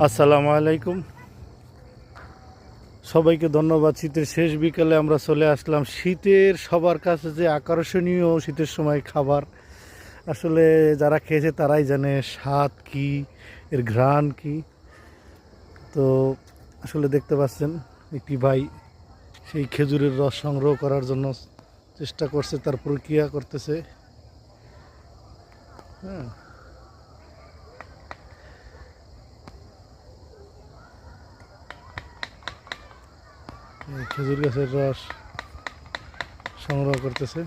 আসসালামু আলাইকুম। সবাইকে ধন্যবাদ। শীতের শেষ বিকালে আমরা চলে আসলাম। শীতের সবার কাছে যে আকর্ষণীয় শীতের সময় খাবার, আসলে যারা খেয়েছে তারাই জানে স্বাদ কি, এর ঘ্রাণ কি। তো আসলে দেখতে পাচ্ছেন, একটি ভাই সেই খেজুরের রস সংগ্রহ করার জন্য চেষ্টা করছে, তার প্রক্রিয়া করতেছে। হ্যাঁ। খেজুর গাছের রস সংগ্রহ করতেছে।